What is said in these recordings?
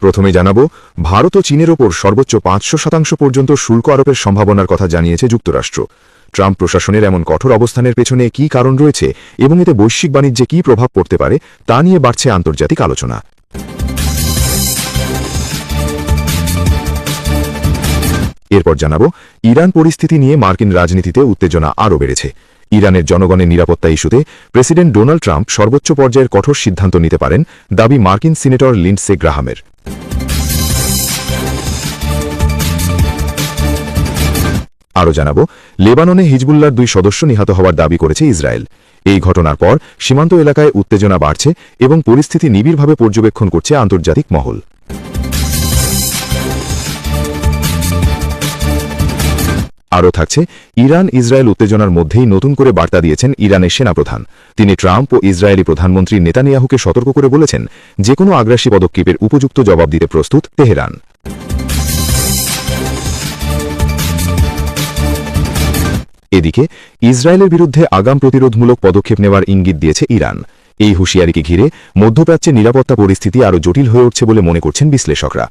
প্রথমে জানাব, ভারত ও চীনের ওপর সর্বোচ্চ পাঁচশো শতাংশ পর্যন্ত শুল্ক আরোপের সম্ভাবনার কথা জানিয়েছে যুক্তরাষ্ট্র। ট্রাম্প প্রশাসনের এমন কঠোর অবস্থানের পেছনে কি কারণ রয়েছে এবং এতে বৈশ্বিক বাণিজ্যে কী প্রভাব পড়তে পারে, তা নিয়ে বাড়ছে আন্তর্জাতিক আলোচনা। এরপর জানাব, ইরান পরিস্থিতি নিয়ে মার্কিন রাজনীতিতে উত্তেজনা আরও বেড়েছে। ইরানের জনগণের নিরাপত্তা ইস্যুতে প্রেসিডেন্ট ডোনাল্ড ট্রাম্প সর্বোচ্চ পর্যায়ের কঠোর সিদ্ধান্ত নিতে পারেন দাবি মার্কিন সিনেটর লিন্ডসে গ্রাহামের। আরও জানাব, লেবাননে হিজবুল্লার দুই সদস্য নিহত হওয়ার দাবি করেছে ইসরায়েল। এই ঘটনার পর সীমান্ত এলাকায় উত্তেজনা বাড়ছে এবং পরিস্থিতি নিবিড়ভাবে পর্যবেক্ষণ করছে আন্তর্জাতিক মহল। আরও থাকছে, ইরান, ইসরায়েল উত্তেজনার মধ্যেই নতুন করে বার্তা দিয়েছেন ইরানের সেনাপ্রধান। তিনি ট্রাম্প ও ইসরায়েলি প্রধানমন্ত্রী নেতানিয়াহুকে সতর্ক করে বলেছেন যে কোনো আগ্রাসী পদক্ষেপের উপযুক্ত জবাব দিতে প্রস্তুত তেহরান। এদিকে, ইসরায়েলের বিরুদ্ধে আগাম প্রতিরোধমূলক পদক্ষেপ নেওয়ার ইঙ্গিত দিয়েছে ইরান। এই হুঁশিয়ারিকে ঘিরে মধ্যপ্রাচ্যের নিরাপত্তা পরিস্থিতি আরও জটিল হয়ে উঠছে বলে মনে করছেন বিশ্লেষকরা।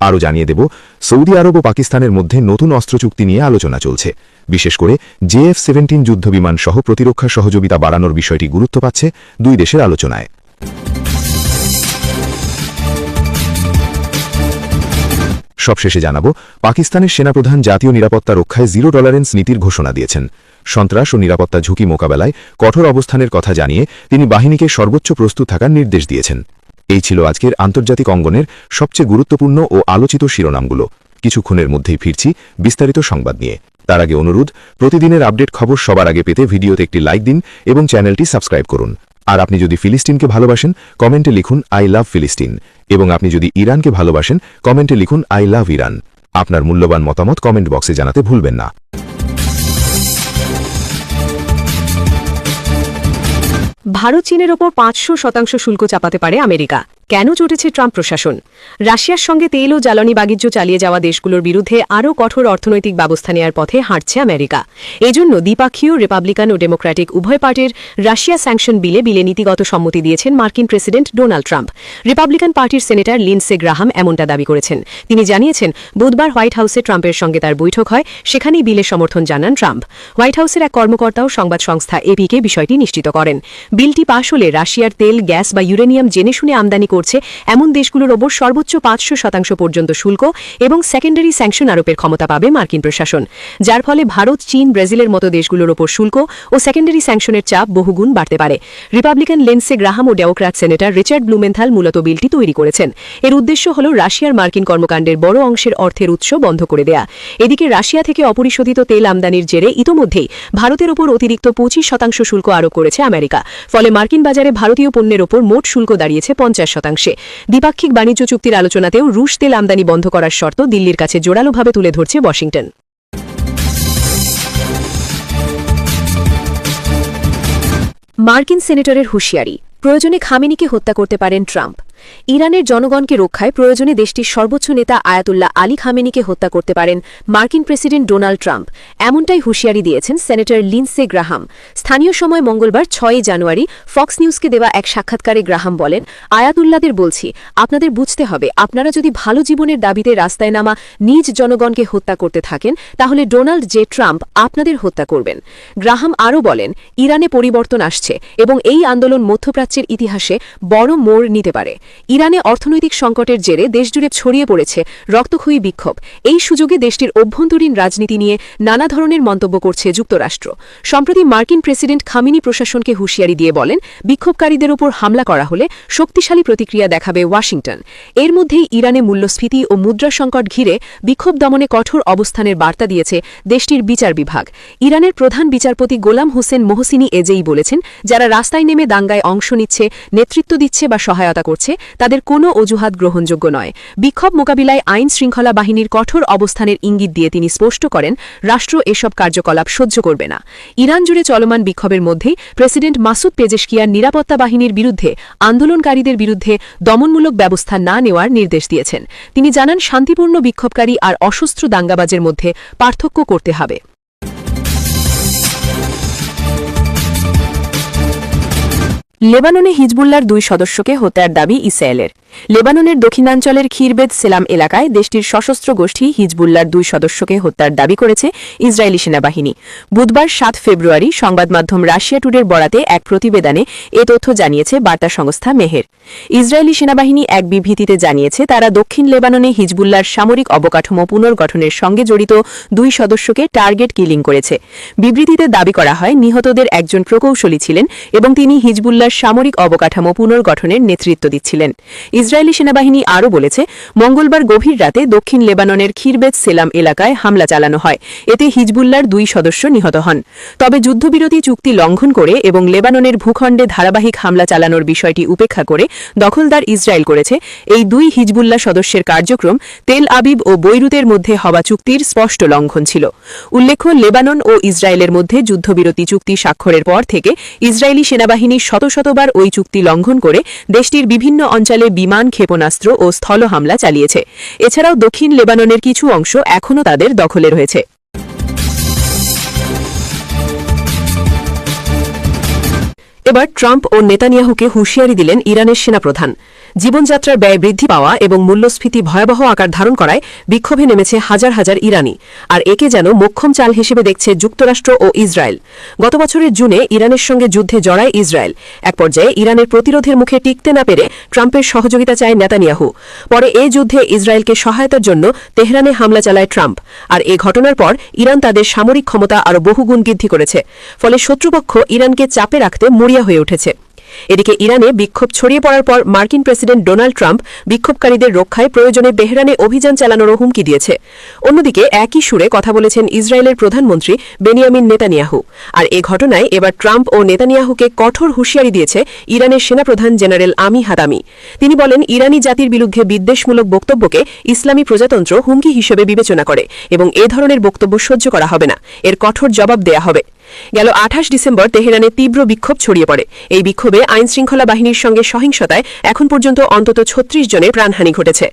আরও জানিয়ে দেব, সৌদি আরব ও পাকিস্তানের মধ্যে নতুন অস্ত্র চুক্তি নিয়ে আলোচনা চলছে। বিশেষ করে জেএফ সেভেন্টিন যুদ্ধবিমান সহ প্রতিরক্ষা সহযোগিতা বাড়ানোর বিষয়টি গুরুত্ব পাচ্ছে দুই দেশের আলোচনায়। সবশেষে জানাব, পাকিস্তানের সেনাপ্রধান জাতীয় নিরাপত্তা রক্ষায় জিরো টলারেন্স নীতির ঘোষণা দিয়েছেন। সন্ত্রাস ও নিরাপত্তা ঝুঁকি মোকাবেলায় কঠোর অবস্থানের কথা জানিয়ে তিনি বাহিনীকে সর্বোচ্চ প্রস্তুত থাকার নির্দেশ দিয়েছেন। এই ছিল আজকের আন্তর্জাতিক অঙ্গনের সবচেয়ে গুরুত্বপূর্ণ ও আলোচিত শিরোনামগুলো। কিছুক্ষণের মধ্যেই ফিরছি বিস্তারিত সংবাদ নিয়ে। তার আগে অনুরোধ, প্রতিদিনের আপডেট খবর সবার আগে পেতে ভিডিওতে একটি লাইক দিন এবং চ্যানেলটি সাবস্ক্রাইব করুন। আর আপনি যদি ফিলিস্তিনকে ভালোবাসেন, কমেন্টে লিখুন আই লাভ ফিলিস্তিন এবং আপনি যদি ইরানকে ভালোবাসেন, কমেন্টে লিখুন আই লাভ ইরান। আপনার মূল্যবান মতামত কমেন্ট বক্সে জানাতে ভুলবেন না। ভারত চীনের ওপর পাঁচশো শতাংশ শুল্ক চাপাতে পারে আমেরিকা। কেন চটেছে ট্রাম্প প্রশাসন? রাশিয়ার সঙ্গে তেল ও জ্বালানি বাণিজ্য চালিয়ে যাওয়া দেশগুলোর বিরুদ্ধে আরও কঠোর অর্থনৈতিক ব্যবস্থা নেওয়ার পথে হাঁটছে আমেরিকা। এজন্য দ্বিপাক্ষীয় রিপাবলিকান ও ডেমোক্র্যাটিক উভয় পার্টির রাশিয়া স্যাংশন বিলে বিলে নীতিগত সম্মতি দিয়েছেন মার্কিন প্রেসিডেন্ট ডোনাল্ড ট্রাম্প। রিপাবলিকান পার্টির সেনেটর লিন্সে গ্রাহাম এমনটা দাবি করেছেন। তিনি জানিয়েছেন, বুধবার হোয়াইট হাউসে ট্রাম্পের সঙ্গে তার বৈঠক হয়, সেখানেই বিলে সমর্থন জানান ট্রাম্প। হোয়াইট হাউসের এক কর্মকর্তাও সংবাদ সংস্থা এপিকে বিষয়টি নিশ্চিত করেন। বিলটি পাশ হলে রাশিয়ার তেল, গ্যাস বা ইউরেনিয়াম জেনে শুনে আমদানি করছে, এমন দেশগুলোর ওপর সর্বোচ্চ পাঁচশো শতাংশ পর্যন্ত শুল্ক এবং সেকেন্ডারি স্যাংশন আরোপের ক্ষমতা পাবে মার্কিন প্রশাসন। যার ফলে ভারত, চীন, ব্রাজিলের মতো দেশগুলোর ওপর শুল্ক ও সেকেন্ডারি স্যাংশনের চাপ বহুগুণ বাড়তে পারে। রিপাবলিকান লেন্সে গ্রাহাম ও ডেমোক্র্যাট সেনেটর রিচার্ড ব্লুমেন্থাল মূলত বিলটি তৈরি করেছেন। এর উদ্দেশ্য হল রাশিয়ার মার্কিন কর্মকাণ্ডের বড় অংশের অর্থের উৎস বন্ধ করে দেয়া। এদিকে রাশিয়া থেকে অপরিশোধিত তেল আমদানির জেরে ইতোমধ্যেই ভারতের ওপর অতিরিক্ত পঁচিশ শতাংশ শুল্ক আরোপ করেছে আমেরিকা। ফলে মার্কিন বাজারে ভারতীয় পণ্যের ওপর মোট শুল্ক দাঁড়িয়েছে পঞ্চাশ শতাংশে। দ্বিপাক্ষিক বাণিজ্য চুক্তির আলোচনাতেও রুশ তেল আমদানি বন্ধ করার শর্ত দিল্লির কাছে জোরালোভাবে তুলে ধরছে ওয়াশিংটন। মার্কিন সেনেটরের হুঁশিয়ারি, প্রয়োজনে খামেনিকে হত্যা করতে পারেন ট্রাম্প। ইরানের জনগণকে রক্ষায় প্রয়োজনে দেশটির সর্বোচ্চ নেতা আয়াতুল্লাহ আলী খামেনিকে হত্যা করতে পারেন মার্কিন প্রেসিডেন্ট ডোনাল্ড ট্রাম্প। এমনটাই হুঁশিয়ারি দিয়েছেন সেনেটর লিন্সে গ্রাহাম। স্থানীয় সময় মঙ্গলবার ছয়ই জানুয়ারি ফক্স নিউজকে দেওয়া এক সাক্ষাৎকারে গ্রাহাম বলেন আয়াতুল্লাদের বলছি, আপনাদের বুঝতে হবে, আপনারা যদি ভালো জীবনের দাবিতে রাস্তায় নামা নিজ জনগণকে হত্যা করতে থাকেন, তাহলে ডোনাল্ড জে ট্রাম্প আপনাদের হত্যা করবেন। গ্রাহাম আরও বলেন, ইরানে পরিবর্তন আসছে এবং এই আন্দোলন মধ্যপ্রাচ্যের ইতিহাসে বড় মোড় নিতে পারে। ইরানে অর্থনৈতিক সংকটের জেরে দেশজুড়ে ছড়িয়ে পড়েছে রক্তক্ষয়ী বিক্ষোভ। এই সুযোগে দেশটির অভ্যন্তরীণ রাজনীতি নিয়ে নানা ধরনের মন্তব্য করছে যুক্তরাষ্ট্র। সম্প্রতি মার্কিন প্রেসিডেন্ট খামিনি প্রশাসনকে হুঁশিয়ারি দিয়ে বলেন, বিক্ষোভকারীদের ওপর হামলা করা হলে শক্তিশালী প্রতিক্রিয়া দেখাবে ওয়াশিংটন। এর মধ্যেই ইরানে মূল্যস্ফীতি ও মুদ্রা সংকট ঘিরে বিক্ষোভ দমনে কঠোর অবস্থানের বার্তা দিয়েছে দেশটির বিচার বিভাগ। ইরানের প্রধান বিচারপতি গোলাম হোসেন মোহসিনী এজেই বলেছেন, যারা রাস্তায় নেমে দাঙ্গায় অংশ নিচ্ছে, নেতৃত্ব দিচ্ছে বা সহায়তা করছে তাদের কোনো অজুহাত গ্রহণযোগ্য নয়। বিক্ষোভ মোকাবিলায় আইন শৃঙ্খলা বাহিনীর কঠোর অবস্থানের ইঙ্গিত দিয়ে তিনি স্পষ্ট করেন, রাষ্ট্র এসব কার্যকলাপ সহ্য করবে না। ইরান জুড়ে চলমান বিক্ষোভের মধ্যেই প্রেসিডেন্ট মাসুদ পেজেশকিয়ার নিরাপত্তা বাহিনীর বিরুদ্ধে আন্দোলনকারীদের বিরুদ্ধে দমনমূলক ব্যবস্থা না নেওয়ার নির্দেশ দিয়েছেন। তিনি জানান, শান্তিপূর্ণ বিক্ষোভকারী আর অসুস্থ দাঙ্গাবাজের মধ্যে পার্থক্য করতে হবে। লেবাননে হিজবুল্লার দুই সদস্যকে হত্যার দাবি ইসরায়েলের। লেবাননের দক্ষিণাঞ্চলের খিরবেদ সেলাম এলাকায় দেশটির সশস্ত্র গোষ্ঠী হিজবুল্লার দুই সদস্যকে হত্যার দাবি করেছে ইসরায়েলি সেনাবাহিনী। বুধবার সাত ফেব্রুয়ারি সংবাদ মাধ্যম রাশিয়া টুডের বরাতে এক প্রতিবেদনে এ তথ্য জানিয়েছে বার্তা সংস্থা মেহের। ইসরায়েলি সেনাবাহিনী এক বিবৃতিতে জানিয়েছে, তারা দক্ষিণ লেবাননে হিজবুল্লার সামরিক অবকাঠামো পুনর্গঠনের সঙ্গে জড়িত দুই সদস্যকে টার্গেট কিলিং করেছে। বিবৃতিতে দাবি করা হয়, নিহতদের একজন প্রকৌশলী ছিলেন এবং তিনি হিজবুল্লার সামরিক অবকাঠামো পুনর্গঠনের নেতৃত্ব দিচ্ছিলেন। ইসরায়েলি সেনাবাহিনী আরও বলেছে, মঙ্গলবার গভীর রাতে দক্ষিণ লেবাননের খিরবেদ সেলাম এলাকায় হামলা চালানো হয়। এতে হিজবুল্লার দুই সদস্য নিহত হন। তবে যুদ্ধবিরতি চুক্তি লঙ্ঘন করে এবং লেবাননের ভূখণ্ডে ধারাবাহিক হামলা চালানোর বিষয়টি উপেক্ষা করে দখলদার ইসরায়েল করেছে, এই দুই হিজবুল্লাহ সদস্যের কার্যক্রম তেল আবিব ও বৈরুতের মধ্যে হওয়া চুক্তির স্পষ্ট লঙ্ঘন ছিল। উল্লেখ্য, লেবানন ও ইসরায়েলের মধ্যে যুদ্ধবিরতি চুক্তি স্বাক্ষরের পর থেকে ইসরায়েলি সেনাবাহিনী শত শতবার ওই চুক্তি লঙ্ঘন করে দেশটির বিভিন্ন অঞ্চলে বিমান ক্ষেপণাস্ত্র ও স্থল হামলা চালিয়েছে। এছাড়াও দক্ষিণ লেবাননের কিছু অংশ এখনও তাদের দখলে রয়েছে। এবার ট্রাম্প ও নেতানিয়াহুকে হুঁশিয়ারি দিলেন ইরানের সেনাপ্রধান। জীবনযাত্রার ব্যয় বৃদ্ধি পাওয়া এবং মূল্যস্ফীতি ভয়াবহ আকার ধারণ করায় বিক্ষোভে নেমেছে হাজার হাজার ইরানি। আর একে যেন মোক্ষম চাল হিসেবে দেখছে যুক্তরাষ্ট্র ও ইসরায়েল। গত বছরের জুনে ইরানের সঙ্গে যুদ্ধে জড়ায় ইসরায়েল। এক পর্যায়ে ইরানের প্রতিরোধের মুখে টিকতে না পেরে ট্রাম্পের সহযোগিতা চায় নেতানিয়াহু। পরে এ যুদ্ধে ইসরায়েলকে সহায়তার জন্য তেহরানে হামলা চালায় ট্রাম্প। আর এ ঘটনার পর ইরান তাদের সামরিক ক্ষমতা আরও বহুগুণ বৃদ্ধি করেছে। ফলে শত্রুপক্ষ ইরানকে চাপে রাখতে মরিয়া হয়ে উঠেছে। এদিকে ইরানে বিক্ষোভ ছড়িয়ে পড়ার পর মার্কিন প্রেসিডেন্ট ডোনাল্ড ট্রাম্প বিক্ষোভকারীদের রক্ষায় প্রয়োজনে বেহরানে অভিযান চালানোরও হুমকি দিয়েছে। অন্যদিকে একই সুরে কথা বলেছেন ইসরায়েলের প্রধানমন্ত্রী বেনিয়ামিন নেতানিয়াহু। আর এ ঘটনায় এবার ট্রাম্প ও নেতানিয়াহুকে কঠোর হুঁশিয়ারি দিয়েছে ইরানের সেনাপ্রধান জেনারেল আমি হাদামি। তিনি বলেন, ইরানি জাতির বিরুদ্ধে বিদ্বেষমূলক বক্তব্যকে ইসলামী প্রজাতন্ত্র হুমকি হিসেবে বিবেচনা করে এবং এ ধরনের বক্তব্য সহ্য করা হবে না। এর কঠোর জবাব দেয়া হবে। গেল আঠাশ ডিসেম্বর তেহরানে তীব্র বিক্ষোভ ছড়িয়ে পড়ে। এই বিক্ষোভে আইনশৃঙ্খলা বাহিনীর সঙ্গে সহিংসতায় এখন পর্যন্ত অন্তত ছত্রিশ জনের প্রাণহানি ঘটেছে।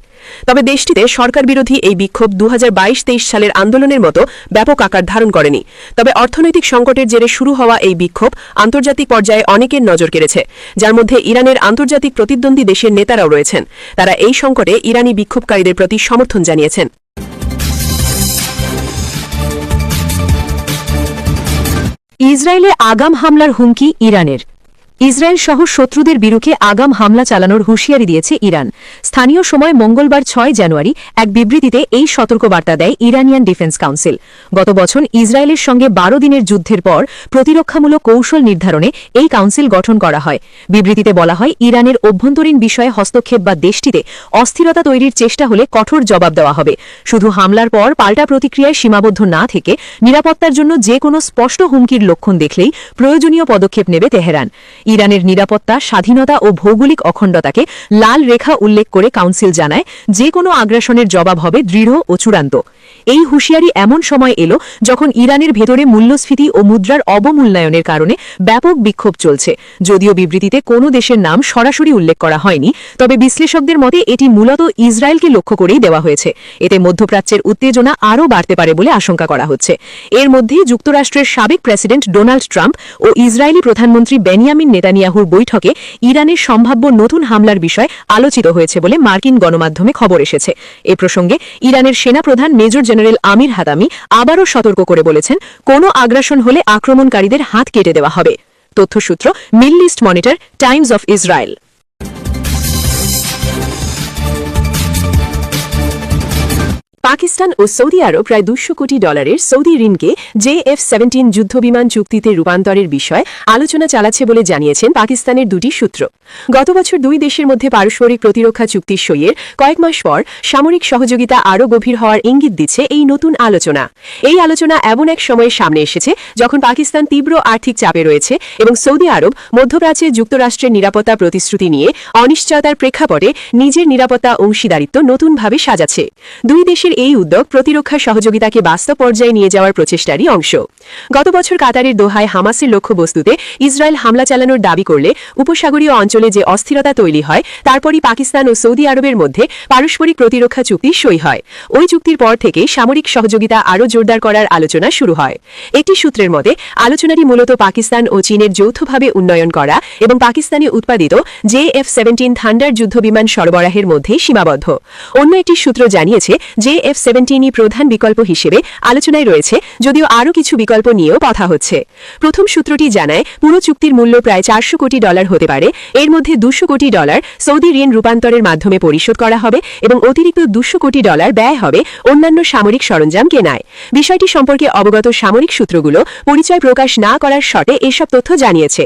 তবে দেশটিতে সরকার বিরোধী এই বিক্ষোভ দু হাজার তেইশ সালের আন্দোলনের মতো ব্যাপক আকার ধারণ করেনি। তবে অর্থনৈতিক সংকটের জেরে শুরু হওয়া এই বিক্ষোভ আন্তর্জাতিক পর্যায়ে অনেকের নজর কেড়েছে, যার মধ্যে ইরানের আন্তর্জাতিক প্রতিদ্বন্দ্বী দেশের নেতারাও রয়েছেন। তারা এই সংকটে ইরানি বিক্ষোভকারীদের প্রতি সমর্থন জানিয়েছেন। ইসরায়েলে আগাম হামলার হুমকি ইরানের। ইসরায়েল সহ শত্রুদের বিরুদ্ধে আগাম হামলা চালানোর হুঁশিয়ারি দিয়েছে ইরান। স্থানীয় সময় মঙ্গলবার ছয় জানুয়ারি এক বিবৃতিতে এই সতর্কবার্তা দেয় ইরানিয়ান ডিফেন্স কাউন্সিল। গত বছর ইসরায়েলের সঙ্গে বারো দিনের যুদ্ধের পর প্রতিরক্ষামূলক কৌশল নির্ধারণে এই কাউন্সিল গঠন করা হয়। বিবৃতিতে বলা হয়, ইরানের অভ্যন্তরীণ বিষয়ে হস্তক্ষেপ বা দেশটিতে অস্থিরতা তৈরির চেষ্টা হলে কঠোর জবাব দেওয়া হবে। শুধু হামলার পর পাল্টা প্রতিক্রিয়ায় সীমাবদ্ধ না থেকে নিরাপত্তার জন্য যে কোনো স্পষ্ট হুমকির লক্ষণ দেখলেই প্রয়োজনীয় পদক্ষেপ নেবে তেহরান। ইরানের নিরাপত্তা, স্বাধীনতা ও ভৌগোলিক অখণ্ডতাকে লাল রেখা উল্লেখ করে কাউন্সিল জানায়, যে কোনো আগ্রাসনের জবাব হবে দৃঢ় ও চূড়ান্ত। এই হুঁশিয়ারি এমন সময় এলো যখন ইরানের ভেতরে মূল্যস্ফীতি ও মুদ্রার অবমূল্যায়নের কারণে ব্যাপক বিক্ষোভ চলছে। যদিও বিবৃতিতে কোনো দেশের নাম সরাসরি উল্লেখ করা হয়নি, তবে বিশ্লেষকদের মতে এটি মূলত ইসরায়েলকে লক্ষ্য করেই দেওয়া হয়েছে। এতে মধ্যপ্রাচ্যের উত্তেজনা আরও বাড়তে পারে বলে আশঙ্কা করা হচ্ছে। এর মধ্যেই যুক্তরাষ্ট্রের সাবেক প্রেসিডেন্ট ডোনাল্ড ট্রাম্প ও ইসরায়েলি প্রধানমন্ত্রী বেনিয়ামিন নেতানিয়াহুর বৈঠকে ইরানের সম্ভাব্য নতুন হামলার বিষয় আলোচিত হয়েছে বলে মার্কিন গণমাধ্যমে খবর এসেছে। এ প্রসঙ্গে ইরানের সেনাপ্রধান মেজর জেনারেল আমির হাদামি আবারও সতর্ক করে বলেছেন, কোনো আগ্রাসন হলে আক্রমণকারীদের হাত কেটে দেওয়া হবে। তথ্যসূত্র Middle East Monitor, Times of Israel. Pakistan O Saudi Arab প্রায় দুশো কোটি ডলারের সৌদি ঋণকে জেএফ সেভেন্টিন যুদ্ধবিমান চুক্তিতে রূপান্তরের বিষয়ে আলোচনা চালাচ্ছে বলে জানিয়েছেন পাকিস্তানের দুটি সূত্র। গত বছর দুই দেশের মধ্যে পারস্পরিক প্রতিরক্ষা চুক্তির সইয়ের কয়েক মাস পর সামরিক সহযোগিতা আরও গভীর হওয়ার ইঙ্গিত দিচ্ছে এই নতুন আলোচনা। এই আলোচনা এমন এক সময়ে সামনে এসেছে যখন পাকিস্তান তীব্র আর্থিক চাপে রয়েছে এবং সৌদি আরব মধ্যপ্রাচ্যে যুক্তরাষ্ট্রের নিরাপত্তা প্রতিশ্রুতি নিয়ে অনিশ্চয়তার প্রেক্ষাপটে নিজের নিরাপত্তা অংশীদারিত্ব নতুনভাবে সাজাচ্ছে। দুই দেশের এই উদ্যোগ প্রতিরক্ষা সহযোগিতাকে বাস্তব পর্যায়ে নিয়ে যাওয়ার প্রচেষ্টারই অংশ। গত বছর কাতারের দোহায় হামাসের লক্ষ্যবস্তুতে ইসরায়েল হামলা চালানোর দাবি করলে উপসাগরীয় অঞ্চলে যে অস্থিরতা তৈরি হয়, তারপরই পাকিস্তান ও সৌদি আরবের মধ্যে পারস্পরিক প্রতিরক্ষা চুক্তি সই হয়। ওই চুক্তির পর থেকে সামরিক সহযোগিতা আরও জোরদার করার আলোচনা শুরু হয়। একটি সূত্রের মতে, আলোচনাটি মূলত পাকিস্তান ও চীনের যৌথভাবে উন্নয়ন করা এবং পাকিস্তানে উৎপাদিত জে এফ সেভেন্টিন থান্ডার যুদ্ধবিমান সরবরাহের মধ্যেই সীমাবদ্ধ। অন্য একটি সূত্র জানিয়েছে যে এফ সেভেন্টিনই প্রধান বিকল্প হিসেবে আলোচনায় রয়েছে, যদিও আরও কিছু বিকল্প নিয়েও কথা হচ্ছে। প্রথম সূত্রটি জানায়, পুরো চুক্তির মূল্য প্রায় চারশো কোটি ডলার হতে পারে। এর মধ্যে দুশো কোটি ডলার সৌদি ঋণ রূপান্তরের মাধ্যমে পরিশোধ করা হবে এবং অতিরিক্ত দুশো কোটি ডলার ব্যয় হবে অন্যান্য সামরিক সরঞ্জাম কেনায়। বিষয়টি সম্পর্কে অবগত সামরিক সূত্রগুলো পরিচয় প্রকাশ না করার শটে এসব তথ্য জানিয়েছে।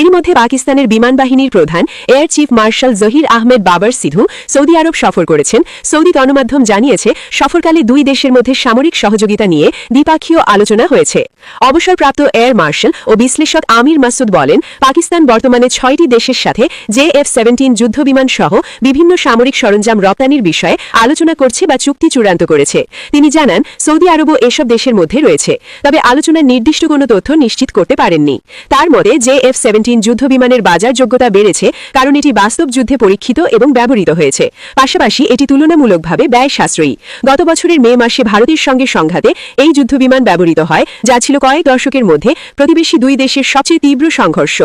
এর মধ্যে পাকিস্তানের বিমান বাহিনীর প্রধান, air chief marshal Zaheer Ahmed Babar Sidhu Saudi আরব সফর করেছেন। সৌদি গণমাধ্যম জানিয়েছে সফরকালে দুই দেশের মধ্যে সামরিক সহযোগিতা নিয়ে দ্বিপাক্ষীয় আলোচনা হয়েছে। অবসরপ্রাপ্ত এয়ার মার্শাল ও বিশ্লেষক আমির মাসুদ বলেন, পাকিস্তান বর্তমানে ছয়টি দেশের সাথে জে এফ সেভেন্টিন যুদ্ধবিমান সহ বিভিন্ন সামরিক সরঞ্জাম রপ্তানির বিষয়ে আলোচনা করছে বা চুক্তি চূড়ান্ত করেছে। তিনি জানান, সৌদি আরবও এসব দেশের মধ্যে রয়েছে, তবে আলোচনার নির্দিষ্ট কোনো তথ্য নিশ্চিত করতে পারেননি। তার মতে, জে এফ সেভেন্টিন যুদ্ধবিমানের বাজার যোগ্যতা বেড়েছে কারণ এটি বাস্তব যুদ্ধে পরীক্ষিত এবং ব্যবহৃত হয়েছে। পাশাপাশি এটি তুলনামূলকভাবে ব্যয় সাশ্রয়ী গত বছরের মে মাসে ভারতের সঙ্গে সংঘাতে এই যুদ্ধবিমান ব্যবহৃত হয়, যা ছিল কয়েক দশকের মধ্যে প্রতিবেশী দুই দেশের সবচেয়ে তীব্র সংঘর্ষ।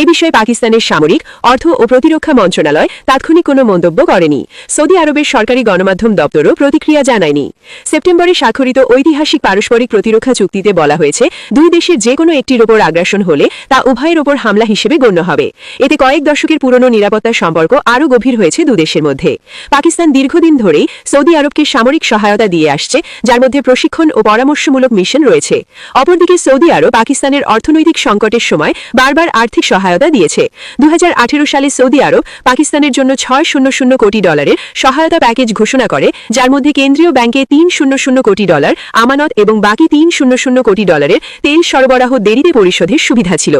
এ বিষয়ে পাকিস্তানের সামরিক, অর্থ ও প্রতিরক্ষা মন্ত্রণালয় তাৎক্ষণিক কোনো মন্তব্য করেনি। সৌদি আরবের সরকারি গণমাধ্যম দপ্তরও প্রতিক্রিয়া জানায়নি। সেপ্টেম্বরে স্বাক্ষরিত ঐতিহাসিক পারস্পরিক প্রতিরক্ষা চুক্তিতে বলা হয়েছে, দুই দেশের যে কোনো একটির ওপর আগ্রাসন হলে তা উভয়ের ওপর হামলা হিসেবে গণ্য হবে। এতে কয়েক দশকের পুরনো নিরাপত্তা সম্পর্ক আরও গভীর হয়েছে দুদেশের মধ্যে। পাকিস্তান দীর্ঘদিন ধরেই সৌদি আরবকে সামরিক সহায়তা দিয়ে আসছে, যার মধ্যে প্রশিক্ষণ ও পরামর্শমূলক মিশন রয়েছে। অপরদিকে সৌদি আরব পাকিস্তানের অর্থনৈতিক সংকটের সময় বারবার আর্থিক সহায়তা দিয়েছে। দুই হাজার আঠারো সালে সৌদি আরব পাকিস্তানের জন্য ছয় শূন্য শূন্য কোটি ডলারের সহায়তা প্যাকেজ ঘোষণা করে, যার মধ্যে কেন্দ্রীয় ব্যাংকে তিন শূন্য শূন্য কোটি ডলার, আমানত এবং বাকি তিন শূন্য শূন্য কোটি ডলারের তেল সরবরাহ দেরিতে পরিশোধের সুবিধা ছিল।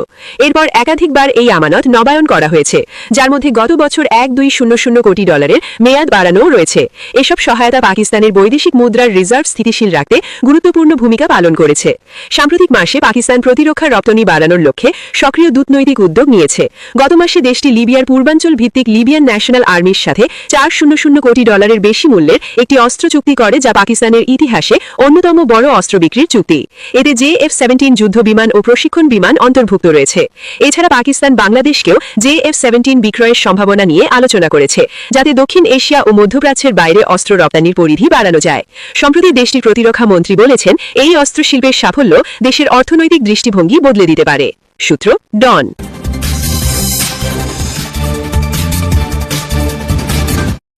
এরপর একাধিকবার এই আমানত নবায়ন করা হয়েছে, যার মধ্যে গত বছর এক দুই শূন্য শূন্য কোটি ডলারের মেয়াদ বাড়ানোও রয়েছে। এসব সহায়তা পাকিস্তানের বৈদেশিক মুদ্রার রিজার্ভ স্থিতিশীল রাখতে গুরুত্বপূর্ণ ভূমিকা পালন করেছে। সাম্প্রতিক মাসে পাকিস্তান প্রতিরক্ষা রপ্তানি বাড়ানোর লক্ষ্যে সক্রিয় দূতনৈতিক উদ্যোগ নিয়েছে। গত মাসে দেশটি লিবিয়ার পূর্বাঞ্চল ভিত্তিক লিবিয়ান ন্যাশনাল আর্মির সাথে চার শূন্য শূন্য কোটি ডলারের বেশি মূল্যের একটি অস্ত্র চুক্তি করে, যা পাকিস্তানের ইতিহাসে অন্যতম বড় অস্ত্র বিক্রির চুক্তি। এতে জে এফ সেভেন্টিন যুদ্ধ বিমান ও প্রশিক্ষণ বিমান অন্তর্ভুক্ত রয়েছে। এছাড়া পাকিস্তান বাংলাদেশকেও জে এফ সেভেন্টিন বিক্রয়ের সম্ভাবনা নিয়ে আলোচনা করেছে, যাতে দক্ষিণ এশিয়া ও মধ্যপ্রাচ্যের বাইরে অস্ত্র রপ্তানির পরিধি বাড়ানো যায়। সম্প্রতি দেশটির প্রতিরক্ষা মন্ত্রী বলেছেন, এই অস্ত্র শিল্পের সাফল্য দেশের অর্থনৈতিক দৃষ্টিভঙ্গি বদলে দিতে পারে। সূত্র ডন।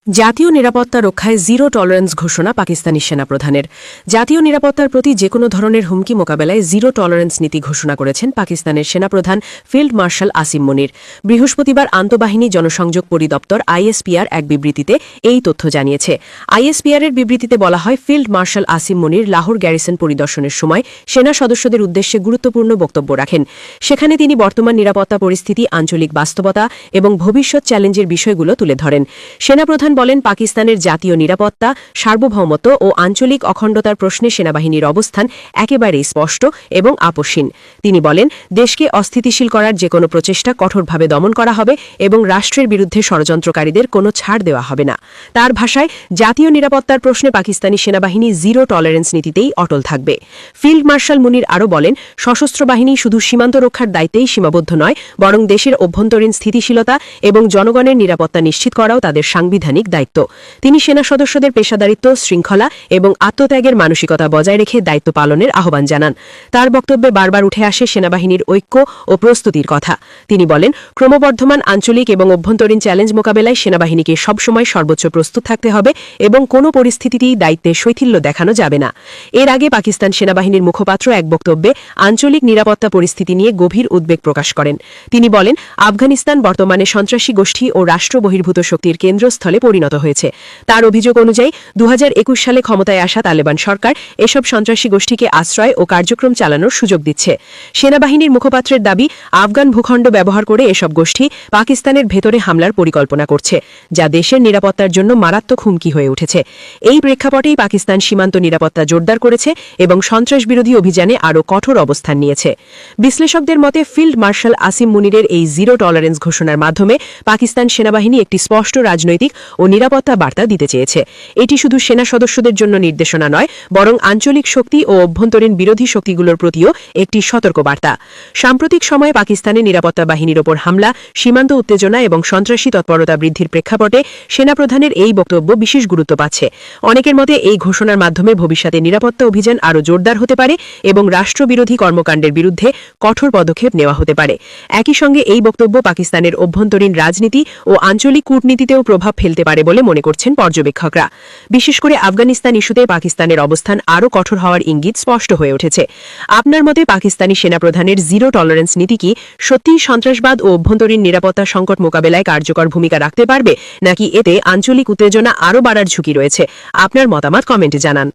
জাতীয় নিরাপত্তা রক্ষায় জিরো টলারেন্স ঘোষণা পাকিস্তানি সেনাপ্রধানের। জাতীয় নিরাপত্তার প্রতি যে কোনো ধরনের হুমকি মোকাবেলায় জিরো টলারেন্স নীতি ঘোষণা করেছেন পাকিস্তানের সেনাপ্রধান ফিল্ড মার্শাল আসিম মনির। বৃহস্পতিবার আন্তঃবাহিনী জনসংযোগ পরিদপ্তর আইএসপিআর এক বিবৃতিতে এই তথ্য জানিয়েছে। আইএসপিআর এর বিবৃতিতে বলা হয়, field marshal Asim Munir Lahore garrison পরিদর্শনের সময় সেনা সদস্যদের উদ্দেশ্যে গুরুত্বপূর্ণ বক্তব্য রাখেন। সেখানে তিনি বর্তমান নিরাপত্তা পরিস্থিতি, আঞ্চলিক বাস্তবতা এবং ভবিষ্যৎ চ্যালেঞ্জের বিষয়গুলো তুলে ধরেন। সেনাপ্রধান বলেন, পাকিস্তানের জাতীয় নিরাপত্তা, সার্বভৌমত্ব ও আঞ্চলিক অখণ্ডতার প্রশ্নে সেনাবাহিনীর অবস্থান একেবারেই স্পষ্ট এবং আপসীন। তিনি বলেন, দেশকে অস্থিতিশীল করার যে কোনো প্রচেষ্টা কঠোরভাবে দমন করা হবে এবং রাষ্ট্রের বিরুদ্ধে ষড়যন্ত্রকারীদের কোনো ছাড় দেওয়া হবে না। তার ভাষায়, জাতীয় নিরাপত্তার প্রশ্নে পাকিস্তানি সেনাবাহিনী জিরো টলারেন্স নীতিতেই অটল থাকবে। ফিল্ড মার্শাল মুনির আরও বলেন, সশস্ত্র বাহিনী শুধু সীমান্ত রক্ষার দায়িত্বেই সীমাবদ্ধ নয়, বরং দেশের অভ্যন্তরীণ স্থিতিশীলতা এবং জনগণের নিরাপত্তা নিশ্চিত করাও তাদের সাংবিধানিক দায়িত্ব। তিনি সেনা সদস্যদের পেশাদারিত্ব, শৃঙ্খলা এবং আত্মত্যাগের মানসিকতা বজায় রেখে দায়িত্ব পালনের আহ্বান জানান। তার বক্তব্যে বারবার উঠে আসে সেনাবাহিনীর ঐক্য ও প্রস্তুতির কথা। তিনি বলেন, ক্রমবর্ধমান আঞ্চলিক এবং অভ্যন্তরীণ চ্যালেঞ্জ মোকাবেলায় সেনাবাহিনীকে সবসময় সর্বোচ্চ প্রস্তুত থাকতে হবে এবং কোনো পরিস্থিতিতেই দায়িত্বে শৈথিল্য দেখানো যাবে না। এর আগে পাকিস্তান সেনাবাহিনীর মুখপাত্র এক বক্তব্যে আঞ্চলিক নিরাপত্তা পরিস্থিতি নিয়ে গভীর উদ্বেগ প্রকাশ করেন। তিনি বলেন, আফগানিস্তান বর্তমানে সন্ত্রাসী গোষ্ঠী ও রাষ্ট্র বহির্ভূত শক্তির কেন্দ্রস্থলে পরিণত হয়েছে। তার অভিযোগ অনুযায়ী দু হাজার একুশ সালে ক্ষমতায় আসা তালেবান সরকার এসব সন্ত্রাসী গোষ্ঠীকে আশ্রয় ও কার্যক্রম চালানোর সুযোগ দিচ্ছে। সেনাবাহিনীর মুখপাত্রের দাবি, আফগান ভূখণ্ড ব্যবহার করে এসব গোষ্ঠী পাকিস্তানের ভেতরে হামলার পরিকল্পনা করছে, যা দেশের নিরাপত্তার জন্য মারাত্মক হুমকি হয়ে উঠেছে। এই প্রেক্ষাপটেই পাকিস্তান সীমান্ত নিরাপত্তা জোরদার করেছে এবং সন্ত্রাস বিরোধী অভিযানে আরও কঠোর অবস্থান নিয়েছে। বিশ্লেষকদের মতে, ফিল্ড মার্শাল আসিম মুনিরের এই জিরো টলারেন্স ঘোষণার মাধ্যমে পাকিস্তান সেনাবাহিনী একটি স্পষ্ট রাজনৈতিক ও নিরাপত্তা বার্তা দিতে চেয়েছে। এটি শুধু সেনা সদস্যদের জন্য নির্দেশনা নয়, বরং আঞ্চলিক শক্তি ও অভ্যন্তরীণ বিরোধী শক্তিগুলোর প্রতিও একটি সতর্কবার্তা। সাম্প্রতিক সময়ে পাকিস্তানের নিরাপত্তা বাহিনীর ওপর হামলা, সীমান্ত উত্তেজনা এবং সন্ত্রাসী তৎপরতা বৃদ্ধির প্রেক্ষাপটে সেনাপ্রধানের এই বক্তব্য বিশেষ গুরুত্ব পাচ্ছে। অনেকের মতে, এই ঘোষণার মাধ্যমে ভবিষ্যতে নিরাপত্তা অভিযান আরও জোরদার হতে পারে এবং রাষ্ট্রবিরোধী কর্মকাণ্ডের বিরুদ্ধে কঠোর পদক্ষেপ নেওয়া হতে পারে। একই সঙ্গে এই বক্তব্য পাকিস্তানের অভ্যন্তরীণ রাজনীতি ও আঞ্চলিক কূটনীতিতেও প্রভাব ফেলতে পারে বলে মনে করছেন পর্যবেক্ষকরা। বিশেষ করে আফগানিস্তান ইস্যুতে পাকিস্তানের অবস্থান আরও কঠোর হওয়ার ইঙ্গিত স্পষ্ট হয়ে উঠেছে। আপনার মতে পাকিস্তানি সেনাপ্রধানের জিরো টলারেন্স নীতি কি সত্যিই সন্ত্রাসবাদ ও অভ্যন্তরীণ নিরাপত্তা সংকট মোকাবেলায় কার্যকর ভূমিকা রাখতে পারবে, নাকি এতে আঞ্চলিক উত্তেজনা আরও বাড়ার ঝুঁকি রয়েছে? আপনার মতামত কমেন্টে জানান।